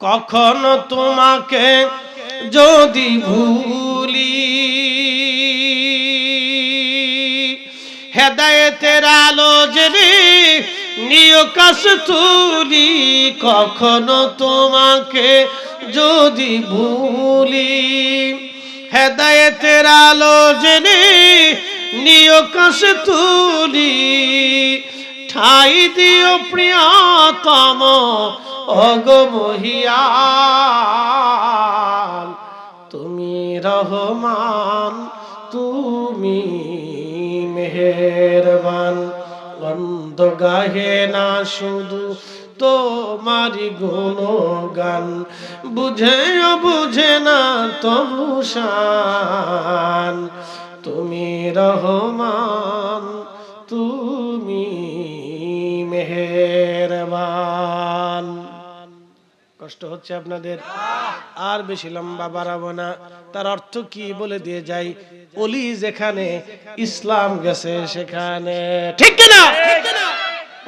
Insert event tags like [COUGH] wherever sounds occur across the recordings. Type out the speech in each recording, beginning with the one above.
কখনো তোমাকে যদি ভুলি। হেদায়েতের আলো জেনে নিয় কাশ তুলি, কখনো তোমাকে যদি ভুলি। হেদায়েতের আলো জেনে নিয় কাশ তুলি, ঠাই দিও প্রিয়তম অগমহিয়ান তুমি রহমান, তুমি মেহেরবান। অন্ধ গাহে না শুধু তোমারি গুণগান, বুঝে বুঝে না তবু শান। তুমি রহমান, তুমি কষ্ট হচ্ছে আপনাদের। আর বেশি লম্বা বাড়াবো না। তার অর্থ কি বলে দিয়ে যাই? অলি যেখানে, ইসলাম গেছে সেখানে। ঠিক কিনা?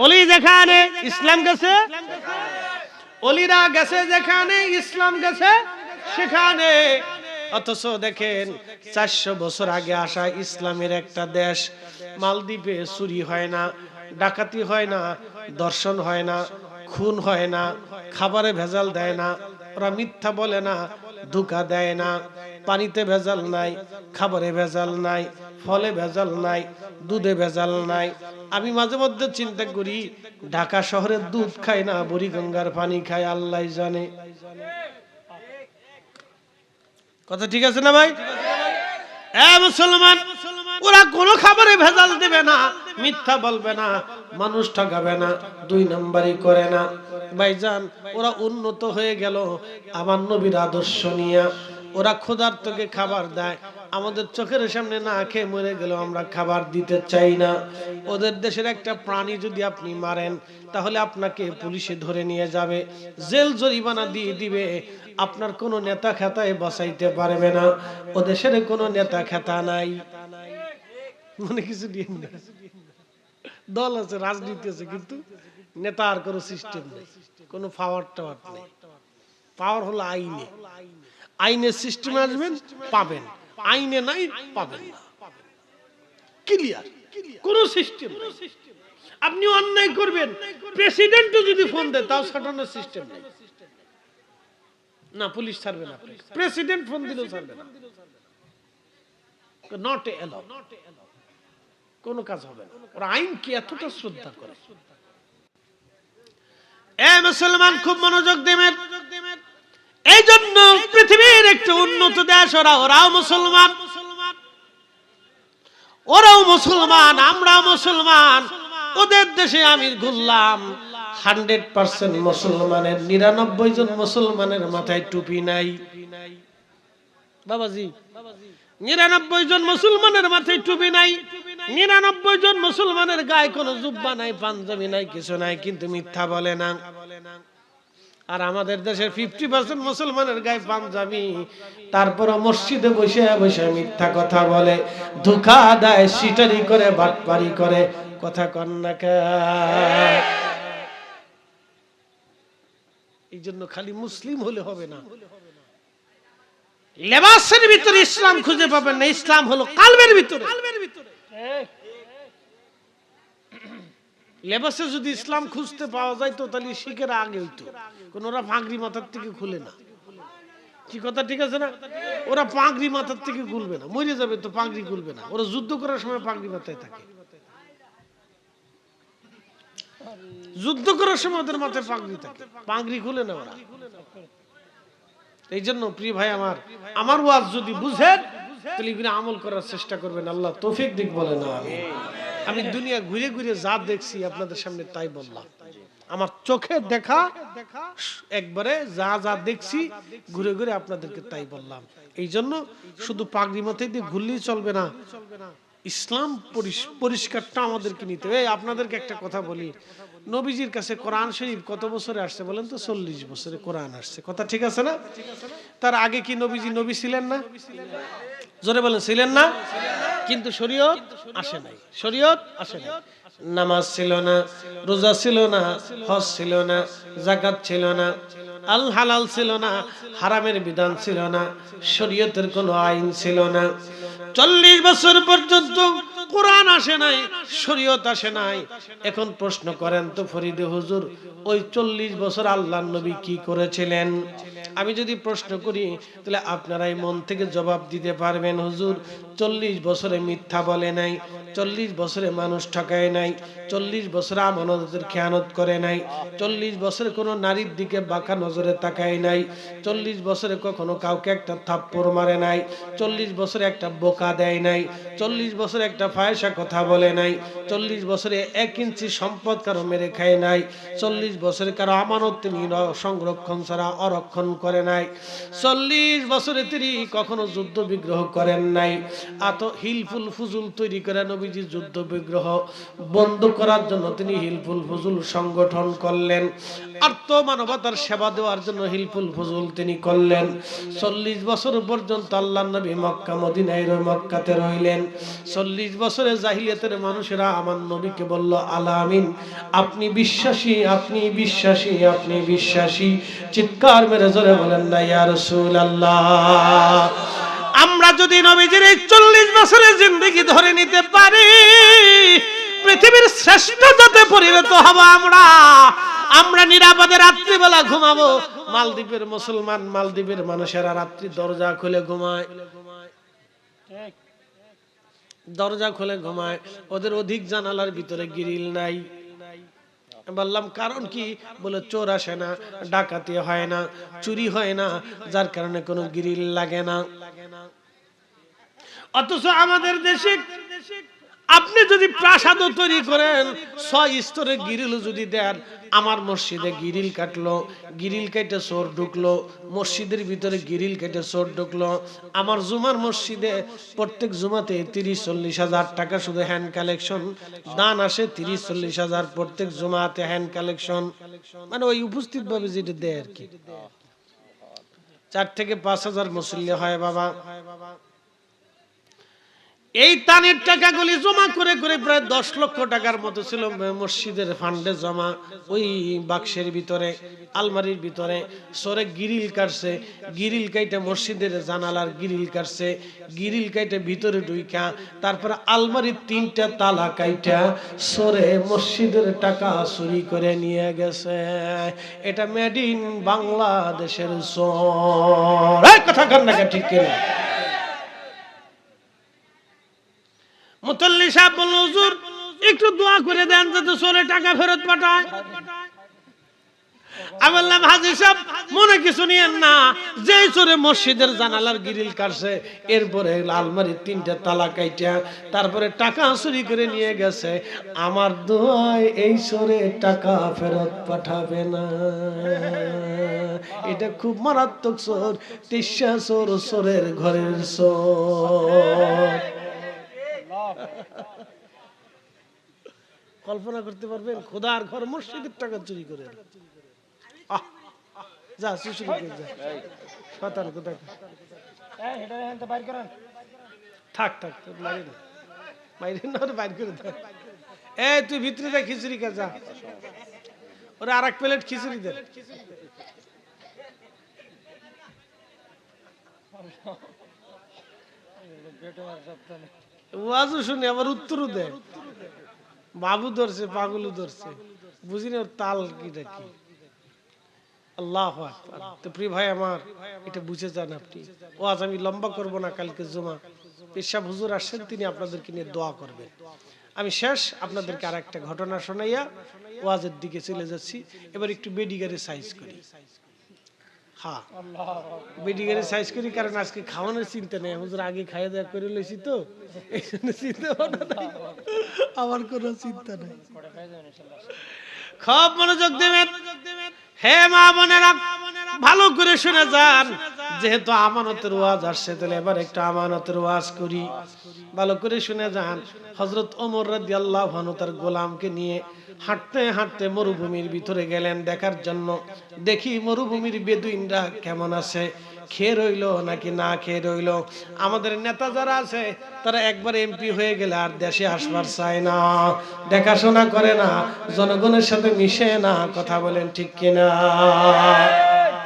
অলি যেখানে, ইসলাম গেছে? অলিরা গেছে যেখানে, ইসলাম গেছে সেখানে। অথচ দেখেন, চারশো বছর আগে আসা ইসলামের একটা দেশ, মালদ্বীপে চুরি হয় না, ডাকাতি হয় না, দর্শন হয় না। খুন হয় না, খাবারে ভেজাল দেয় না, ওরা মিথ্যা বলে না, ধোকা দেয় না, পানিতে ভেজাল নাই, খাবারে ভেজাল নাই, ফলে ভেজাল নাই, দুধে ভেজাল নাই। আমি মাঝে মধ্যে চিন্তা করি, ঢাকা শহরের দুধ খায় না, বুড়িগঙ্গার পানি খায় আল্লাহ জানে। কথা ঠিক আছে না ভাই? মুসলমান, ওরা কোনো খাবারে ভেজাল দেবে না, মিথ্যা বলবে না মানুষ ঠকাবে না, দুই নাম্বারই করে না। ভাইজান, ওরা উন্নত হয়ে গেল। আমার নবীর আদর্শ নিয়ে ওরা ক্ষুধার্তকে খাবার দেয়। আমাদের চোখের সামনে না খেয়ে মরে গেল আমরা খাবার দিতে চাই না। ওদের দেশের একটা প্রাণী যদি আপনি মারেন, তাহলে আপনাকে পুলিশে ধরে নিয়ে যাবে। জেল জরিমানা দিয়ে দিবে। আপনার কোনো নেতা খেতায় বাঁচাইতে পারবে না। ও দেশের কোনো নেতা খেতা নাই। মনে কিছু দিয়ে। দল আছে রাজনীতি আছে কিন্তু নেতা আর কোনো সিস্টেম নেই কোনো পাওয়ার টাওয়ার নেই। পাওয়ার হলো আইনে। আইনের সিস্টেমে আসবেন পাবেন। আইনে নাই পাবেন না। ক্লিয়ার কোন সিস্টেম আপনি অন্যায় করবেন। প্রেসিডেন্টও যদি ফোন দেয় তাও ছাটানোর সিস্টেম নেই। না পুলিশ ছাড়বে না প্রেসিডেন্ট ফোন দিলেও ছাড়বে না। নট এলো কোন কাজ হবে না। ওরা আইনকে এতটা শ্রদ্ধা করে। মুসলমান, খুব মনোযোগ দেবেন এই জন্য পৃথিবীর উন্নত দেশ, ওরা ওরাও মুসলমান। ওরাও মুসলমান আমরা মুসলমান। ওদের দেশে আমি ঘুরলাম হান্ড্রেড পার্সেন্ট মুসলমানের, নিরানব্বই জন মুসলমানের মাথায় টুপি নাই। বাবাজি, নিরানব্বই জন মুসলমানের মাথায় টুপি নাই। নিরানব্বই জন মুসলমানের গায়ে কোনো জুব্বা নাই, পাঞ্জাবি নাই, কিছু নাই, কিন্তু মিথ্যা বলে না। আর আমাদের দেশের ফিফটি পার্সেন্ট মুসলমানের গায়ে পাঞ্জাবি তারপর মসজিদে বসে বসে মিথ্যা কথা বলে, ধোকা দেয়, সিটারি করে, বাটপারি করে, কথা কন্যা এই জন্য খালি মুসলিম হলে হবে না। লেবাসের ভিতরে ইসলাম খুঁজে পাবেন না, ইসলাম হলো কালবের ভিতরে। [COUGHS] লেবাসে যদি ইসলাম খুঁজতে পাওয়া যায়, তো তাহলে শিখের আগে হইতো। কোন ওরা পাগড়ি মাথার থেকে খুলে না। কি কথা, ঠিক আছে না? ওরা পাগড়ি মাথার থেকে খুলবে না। মরে যাবে তো পাগড়ি খুলবে না। ওরা যুদ্ধ করার সময় পাগড়ি মাথায় থাকে। যুদ্ধ করার সময় ওদের মাথায় পাগড়ি থাকে। পাগড়ি খুলে না ওরা। এই জন্য প্রিয় ভাই আমার আমার ওয়াজ যদি বুঝেন তাহলে আমল করার চেষ্টা করবেন, আল্লাহ দিক বলে না আমি দুনিয়া ঘুরে ঘুরে যা দেখছি, আপনাদের সামনে তাই বললাম। আমার চোখে দেখা, একবারে যা যা দেখছি, ঘুরে ঘুরে আপনাদেরকে তাই বললাম। এই জন্য শুধু মাথায় দিয়ে ঘুরলেই চলবে না। ইসলাম পরিষ্কারটা আমাদেরকে নিতে হবে। আপনাদেরকে একটা কথা বলি। নবীজির কাছে কোরআন শরীফ কত বছরে আসছে বলেন তো? চল্লিশ বছরে কোরআন আসছে। কথা ঠিক আছে না? তার আগে কি নবীজি নবী ছিলেন না? জোরে বলেন, ছিলেন না? কিন্তু শরীয়ত আসে নাই। শরীয়ত আসে নাই। নামাজ ছিল না, রোজা ছিল না, হজ ছিল না জাকাত ছিল না, আল হালাল ছিল না, হারামের বিধান ছিল না, শরীয়তের কোনো আইন ছিল না। চল্লিশ বছর পর্যন্ত কোরআন আসে নাই, শরীয়ত আসে নাই। এখন প্রশ্ন করেন তো ফরিদে হুজুর, ওই চল্লিশ বছর আল্লাহ নবী কি করেছিলেন? আমি যদি প্রশ্ন করি, তাহলে আপনারাই মন থেকে জবাব দিতে পারবেন, হুজুর। চল্লিশ বছরে মিথ্যা বলে নাই, চল্লিশ বছরে মানুষ ঠকায় নাই, চল্লিশ বছরে আমানতের খেয়ানত করে নাই, চল্লিশ বছরে কোনো নারীর দিকে বাঁকা নজরে তাকায় নাই, চল্লিশ বছরে কখনো কাউকে একটা থাপ্পড় মারে নাই, চল্লিশ বছরে একটা বোকা দেয় নাই, চল্লিশ বছরে একটা ফায়সা কথা বলে নাই, চল্লিশ বছরে এক ইঞ্চি সম্পদ কারও মেরে খায় নাই, চল্লিশ বছরে কারও আমানত তিনি সংরক্ষণ ছাড়া অরক্ষণ করে নাই, চল্লিশ বছরে তিনি কখনো যুদ্ধ বিগ্রহ করেন নাই। এত হিলফুল ফুজুল তৈরি করে নবীজি যুদ্ধ বিগ্রহ বন্ধ করার জন্য তিনি হিলফুল ফুজুল সংগঠন করলেন আত্ম মানবতার সেবা দেওয়ার জন্য হিলফুল ফুজুল তিনি করলেন। চল্লিশ বছর পর্যন্ত আল্লাহ নবী মক্কা, মদিনায় মক্কাতে রইলেন। চল্লিশ বছরে জাহিলিয়াতের মানুষেরা আমার নবীকে বলল, আলামিন, আপনি বিশ্বাসী আপনি বিশ্বাসী আপনি বিশ্বাসী। চিৎকার মেরে জোরে বলেন, না, ইয়া রাসূলুল্লাহ, আমরা যদি নবীজির এই চল্লিশ বছরের জিন্দগি ধরে নিতে পারি, পৃথিবীর শ্রেষ্ঠ জাতে পরিণত হব আমরা। আমরা নিরাপদে রাত্রিবেলা ঘুমাবো। মালদ্বীপের মুসলমান, মালদ্বীপের মানুষেরা রাত্রি দরজা খুলে ঘুমায়। দরজা খুলে ঘুমায়, ওদের অধিক জানালার ভিতরে গ্রিল নাই। বললাম, কারণ কি? বলে, চোর আসে না, ডাকাতি হয় না, চুরি হয় না, যার কারণে কোনো গিরিল লাগে না। অথচ আমাদের দেশে আপনি যদি প্রাসাদ তৈরি করেন, ছয় স্তরে গিরিল যদি দেন, আমার মসজিদে গিরিল কাটলো, গিরিল কেটে চোর ঢুকলো, মসজিদের ভিতরে গিরিল কেটে চোর ঢুকলো, আমার জুমার মসজিদে প্রত্যেক জুমাতে তিরিশ, চল্লিশ হাজার টাকা শুধু হ্যান্ড কালেকশন দান আসে তিরিশ, চল্লিশ হাজার প্রত্যেক জুমাতে হ্যান্ড কালেকশন মানে ওই উপস্থিত ভাবে যেটা দেয় আর কি। চার থেকে পাঁচ হাজার মুসল্লি হয় বাবা। এই তানের টাকাগুলি জমা করে করে প্রায় দশ লক্ষ টাকার মতো ছিল মসজিদের ফান্ডে জমা। ওই বাক্সের ভিতরে, আলমারির ভিতরে, সরে গিরিল কাটছে। গিরিল কাইটে মসজিদের জানালার গিরিল কাটছে। গিরিল কাইটে ভিতরে ঢুইকা, তারপরে আলমারির তিনটা তালা কাইটা সরে মসজিদের টাকা চুরি করে নিয়ে গেছে। এটা মেড ইন বাংলাদেশের এই কথা কার নাকি ঠিক কিনা? মুতল্লি সাহেব বলল হুজুর, একটু দোয়া করে দেন যাতে চোরে টাকা ফেরত পাঠায়। আমি বললাম মনে কিছু নিয়েন না। যে মসজিদের জানালার গিরিল কাটছে, এরপরে আলমারির তারপরে টাকা চুরি করে নিয়ে গেছে। আমার দোয়ায় এই চোরে টাকা ফেরত পাঠাবে না। এটা খুব মারাত্মক চোর তিসা চোর, চোরের ঘরের চোর। কল্পনা করতে পারবেন খোদার ঘর মসজিদের টাকা চুরি করে যা করে যা শতান কোথায় থাক থাক তোর মারি না মারি না বাইর করে দে এ তুই ভিতরে যা খিচুড়ি খা যা ওরে আর এক প্লেট খিচুড়ি দে ওয়াজও শুনে, আবার উত্তরও দেয়। বাবু ধরছে পাগলু ধরছে। বুঝি না তাল কি। আল্লাহ তো প্রিয় ভাই আমার, এটা বুঝে যান আপনি। ও আজ আমি লম্বা করব না কালকে জমা। পেশাব হুজুর আসছেন, তিনি আপনাদেরকে নিয়ে দোয়া করবেন। আমি শেষ, আপনাদেরকে আর একটা ঘটনা শোনাইয়া ওয়াজের দিকে চলে যাচ্ছি। এবার একটু বেডিগারে সাইজ করি। হ্যাঁ। বেডিগারে সাইজ করি কারণ আজকে খাওয়ানোর চিন্তা নেই। হুজুর আগে খাইয়ে দেওয়া করে লইছি তো। এই জন্য চিন্তা ভাবনা নাই। আমার কোনো চিন্তা নেই। খুব মনোযোগ দেবেন। হে মা বোনেরা ভালো করে শুনে যান। যেহেতু আমানতের ওয়াজ আসছে, তাহলে এবার একটু আমানতের ওয়াজ করি। ভালো করে শুনে যান। হজরত ওমর রাদি আল্লাহ তার গোলামকে নিয়ে হাঁটতে হাঁটতে মরুভূমির ভিতরে গেলেন দেখার জন্য। দেখি মরুভূমির বেদুইনরা কেমন আছে? খেয়ে রইল নাকি না খেয়ে রইল? আমাদের নেতা যারা আছে, তারা একবার এমপি হয়ে গেলে আর দেশে আসবার চায় না। দেখাশোনা করে না, জনগণের সাথে মিশে না, কথা বলেন ঠিক কিনা?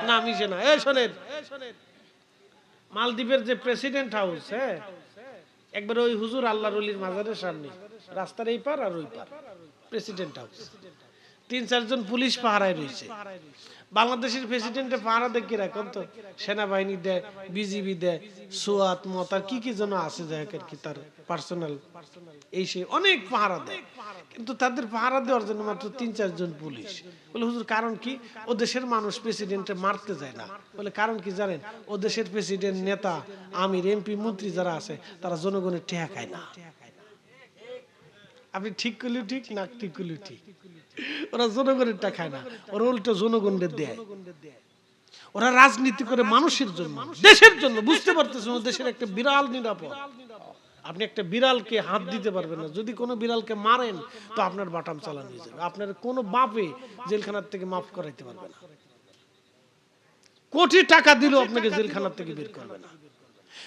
না মিশে না। এই শোনেন। মালদ্বীপের যে প্রেসিডেন্ট হাউস হ্যাঁ? একবার ওই হুজুর আল্লাহ রলির মাজারের সামনে। রাস্তার এই পার আর ওই পার। প্রেসিডেন্ট হাউস তিন চারজন পুলিশ পাহারায় রয়েছে। বাংলাদেশের প্রেসিডেন্টে পাহারা দেখি রাখুন তো? সেনাবাহিনী দেয়, বিজিবি দেয়, সুয়াত মতার কি কি যেন আছে আর কি তার পার্সোনাল এই সে অনেক পাহারা দেয়। কিন্তু তাদের পাহারা দেওয়ার জন্য মাত্র তিন চারজন পুলিশ। বলে, হুজুর, কারণ কি? ও দেশের মানুষ প্রেসিডেন্টে মারতে যায় না। বলে, কারণ কি জানেন? ও দেশের প্রেসিডেন্ট নেতা, আমির, এমপি, মন্ত্রী যারা আছে, তারা জনগণের টেহা খায় না। আপনি ঠিক করলেও ঠিক, না ঠিক করলেও ঠিক। ওরা জনগণের টাকা খায় না। ওরা উল্টো জনগণের দেয়। ওরা রাজনীতি করে মানুষের জন্য, দেশের জন্য। বুঝতে পারতেছেন দেশের একটা বিরাল নিরাপদ। আপনি একটা বিড়ালকে হাত দিতে পারবেন না। যদি কোনো বিড়ালকে মারেন, তো আপনার বাটাম চালানো হয়ে যাবে। আপনার কোনো বাপে জেলখানার থেকে মাফ করাইতে পারবে না। কোটি টাকা দিলেও আপনাকে জেলখানার থেকে বের করবে না।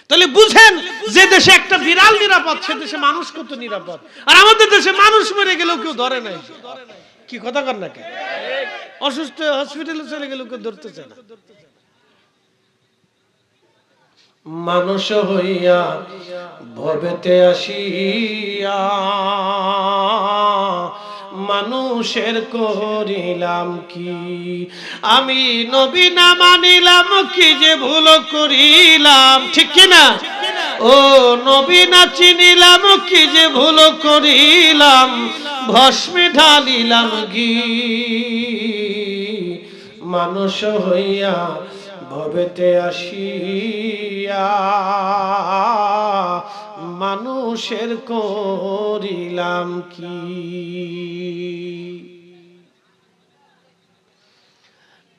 তাহলে বুঝেন, যে দেশে একটা বিড়াল নিরাপদ, সে দেশে মানুষ কত নিরাপদ। আর আমাদের দেশে মানুষ মরে গেলেও কেউ ধরে নাই। কি কথা কর না কে অসুস্থ হসপিটালে চলে গেলেও কেউ ধরতেছে না। মানুষ হইয়া ভবেতে আসিয়া মানুষের করিলাম কি? আমি নবী না মানিলাম কি যে ভুল করিলাম, ঠিক কি না ও নবী, না চিনিলাম কি যে ভুল করিলাম? ভস্মে ঢালিলাম গি মানুষ হইয়া ভবেতে আসিয়া, মানুষের করিলাম কি?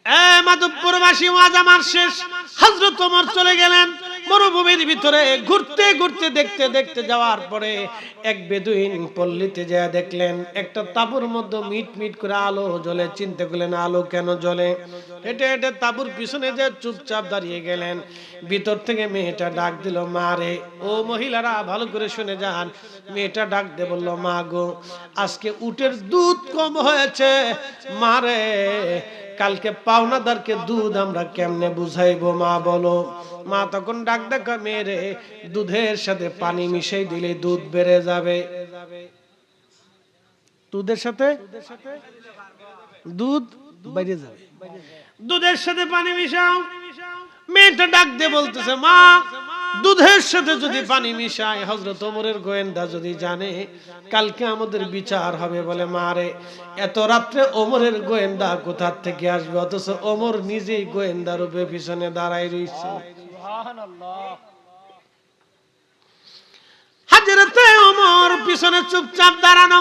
এ মাধবপুরবাসী, ওয়াজ আমার শেষ। হজরত ওমর চলে গেলেন। মরুভূমির ভিতরে ঘুরতে ঘুরতে দেখতে দেখতে যাওয়ার পরে এক বেদুইন পল্লীতে যা দেখলেন, একটা তাবুর মধ্যে মিট মিট করে আলো জ্বলে। চিনতে করলেন, আলো কেন জ্বলে? হেঁটে হেঁটে তাবুর পিছনে যে চুপচাপ দাঁড়িয়ে গেলেন, ভিতর থেকে মেয়েটা ডাক দিল, মা রে, ও মহিলারা, ভালো করে শুনে যান। মেয়েটা ডাক দে বলল, মা গো, আজকে উটের দুধ কম হয়েছে। মারে কালকে পাওনাদারকে দুধ আমরা কেমনে বুঝাইবো? মা বলো। মা তখন ডাক দেখা মেরে দুধের সাথে পানি মিশাই দিলে দুধ বেড়ে যাবে। দুধের সাথে? দুধ বেড়ে যাবে। দুধের সাথে পানি মিশাও। মেয়েটা ডাক দিয়ে বলতেছে, মা, দুধের সাথে যদি পানি মিশায় হজরত ওমরের গোয়েন্দা যদি জানে, কালকে আমাদের বিচার হবে বলে মারে এত রাত্রে ওমরের গোয়েন্দা কোথার থেকে আসবে? অথচ ওমর নিজেই গোয়েন্দা রূপে পিছনে দাঁড়াই রয়েছে হাজরতে ওমর পিছনে চুপচাপ দাঁড়ানো।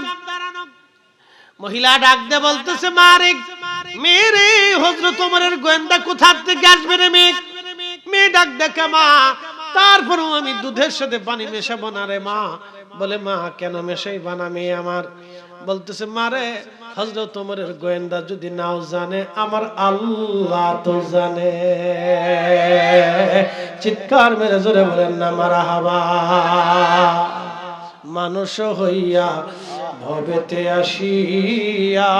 মহিলা ডাক দে বলতেছে মারে মেরে হজরত ওমরের গোয়েন্দা কোথার থেকে আসবে রে মেয়ে? মেয়ে ডাক দেখে মা। তারপরেও আমি দুধের সাথে পানি মেশাবো না রে মা। বলে, মা, কেন মেশাই বানা মেয়ে আমার? বলতেছে মারে হজরত ওমরের গোয়েন্দা যদি নাও জানে, আমার আল্লাহ তো জানে। চিৎকার মেরে জোরে বলেন, না, মারা হাবা। মানুষ হইয়া ভবেতে আসিয়া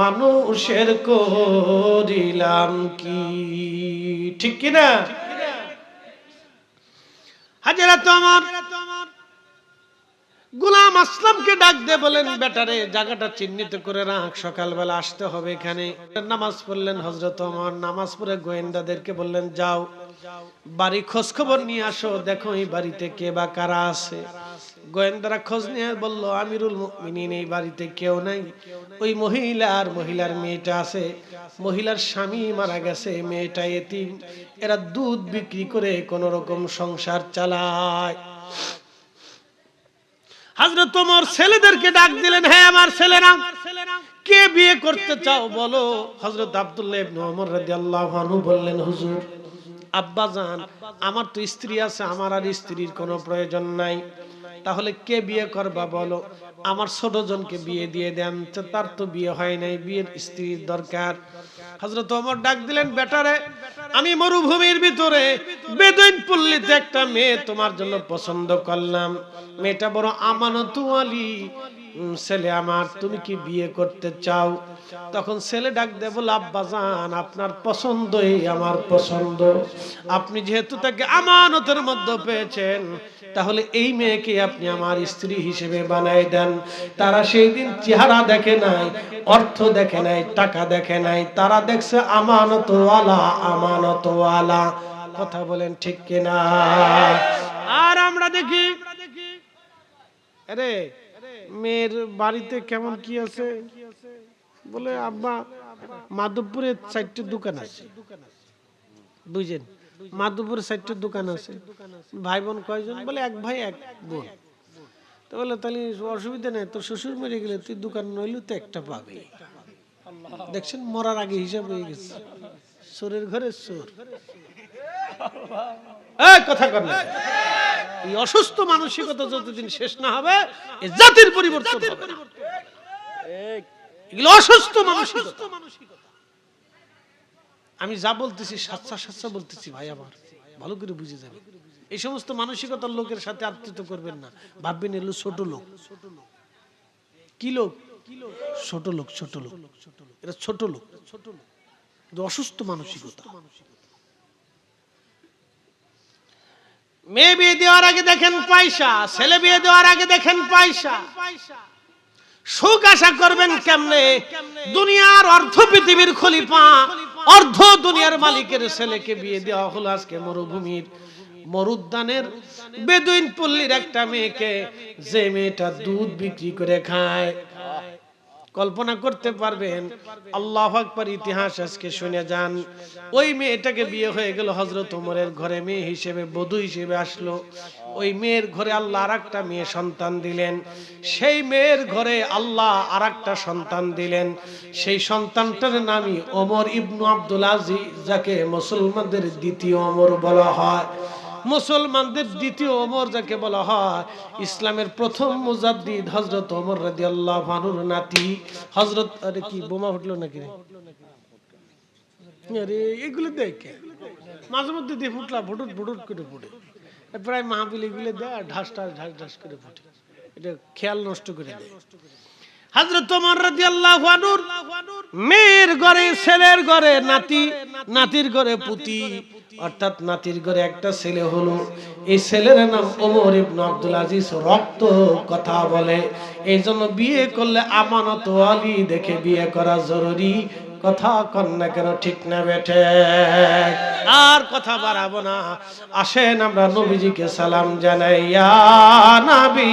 মানুষের করিলাম কি? ঠিক কিনা হাজারা তো আমার। গুলাম আসলামকে ডাক দে বলেন, বেটারে, জায়গাটা চিহ্নিত করে রাখ, সকালবেলা আসতে হবে এখানে। নামাজ পড়লেন হজরত আমার নামাজ পড়ে গোয়েন্দাদেরকে বললেন, যাও, বাড়ি খোঁজ খবর নিয়ে আসো, দেখো এই বাড়িতে কে বা কারা আছে। গোয়েন্দারা খোঁজ নিয়ে বলল, আমিরুল মুমিনিন এই বাড়িতে কেউ নাই। ওই মহিলা আর মহিলার মেয়েটা আছে। মহিলার স্বামী মারা গেছে, মেয়েটা এতিম। এরা দুধ বিক্রি করে কোন রকম সংসার চালায়। হাজরত তোমার ছেলেদেরকে ডাক দিলেন হ্যাঁ আমার ছেলেরা, কে বিয়ে করতে চাও বলো? হজরত আব্দুল্লাহ ইবনে ওমর রাদিয়াল্লাহু আনহু বললেন, হুজুর, আব্বা জান, আমার তো স্ত্রী আছে, আমার আর স্ত্রীর কোনো প্রয়োজন নাই। তাহলে কে বিয়ে করবা বলো? আমার ছোট জনকে বিয়ে দিয়ে দেন তার তো বিয়ে হয় নাই, বিয়ের স্ত্রীর দরকার। হজরত ওমর ডাক দিলেন, বেটারে, আমি মরুভূমির ভিতরে বেদুইন পল্লীতে একটা মেয়ে তোমার জন্য পছন্দ করলাম। মেয়েটা বড় আমানতু আলী ছেলে আমার, তুমি কি বিয়ে করতে চাও? তখন ছেলে ডাক দেব আব্বাজান আপনার পছন্দই আমার পছন্দ। আপনি যেহেতু তাকে আমানতের মধ্যে পেয়েছেন তাহলে এই মেয়েকে আপনি আমার স্ত্রী হিসেবে বানাই দেন। তারা সেই দিন চেহারা দেখে নাই, অর্থ দেখে নাই, টাকা দেখে নাই। তারা দেখছে আমানতওয়ালা আমানতওয়ালা। কথা বলেন ঠিক কিনা? আর আমরা দেখি। আরে, মেয়ের বাড়িতে কেমন কি আছে? বলে, আব্বা মাধবপুরে চারটে দোকান আছে। বুঝছেন মাধবপুরে চারটে দোকান আছে। ভাই বোন কয়জন? বলে এক ভাই এক বোন। তো বলে তাহলে অসুবিধা নেই তোর শ্বশুর মেরে গেলে তুই দোকান নইলে তো একটা পাবি। দেখছেন মরার আগে হিসাব হয়ে গেছে। চোরের ঘরে চোর। কথা কর এই অসুস্থ মানসিকতা যতদিন শেষ না হবে জাতির পরিবর্তন এগুলো অসুস্থ মানসিকতা। আমি যা বলতেছি, সাচ্চা সাচ্চা বলতেছি ভাই আমার। ভালো করে বুঝে যাবে। এই সমস্ত মানসিকতার লোকের সাথে আত্মীয়ত করবেন না। ভাববেন এলো ছোট লোক। কি লোক? ছোট লোক ছোট লোক। এটা ছোট লোক। ছোট লোক অসুস্থ মানসিকতা। মেয়ে বিয়ে দেওয়ার আগে দেখেন পয়সা, ছেলে বিয়ে দেওয়ার আগে দেখেন পয়সা। সুখ আশা করবেন কেমনে? দুনিয়ার অর্থ পৃথিবীর খলিফা। অর্ধ দুনিয়ার মালিকের ছেলেকে বিয়ে দেওয়া হলো আজকে মরুভূমির মরুদ্যানের বেদুইন পল্লীর একটা মেয়েকে যে মেয়েটা দুধ বিক্রি করে খায়। কল্পনা করতে পারবেন। আল্লাহ আকবার ইতিহাস আজকে শুনে যান। ওই মেয়েটাকে বিয়ে হয়ে গেল হজরত উমরের ঘরে, মেয়ে হিসেবে, বধূ হিসেবে আসলো। ওই মেয়ের ঘরে আল্লাহ আর একটা মেয়ে সন্তান দিলেন। সেই মেয়ের ঘরে আল্লাহ আর একটা সন্তান দিলেন। সেই সন্তানটার নামই ওমর ইবনু আব্দুল আজিজ যাকে মুসলমানদের দ্বিতীয় ওমর বলা হয়। মুসলমানদের দ্বিতীয় ওমর যাকে বলা হয়, ইসলামের প্রথম মুজাদ্দিদ হজরত ওমর রাজি আল্লাহ ভানুর নাতি। হজরত আরে কি, বোমা ফুটলো নাকি এগুলো দেখে মাঝে মধ্যে দিয়ে ফুটলা করে ফুটে। প্রায় এগুলো দেয় আর ঢাস ঢাস ঢাস ঢাস করে ফুটে। এটা খেয়াল নষ্ট করে দেয়। হজরত ওমর রাদিয়াল্লাহু আনহুর মেয়ের ঘরে, ছেলের ঘরে নাতি, নাতির ঘরে পুতি। অর্থাৎ নাতির ঘরে একটা ছেলে হলো। এই ছেলের নাম ওমর ইবনে আব্দুল আজিজ। রক্ত কথা বলে। এই জন্য বিয়ে করলে আমানত আলী দেখে বিয়ে করা জরুরি। কথা কন্যা কেন, ঠিক না বেঠে। আর কথা বাড়াবো না। আসেন আমরা নবীজিকে সালাম জানাই, ইয়া নবী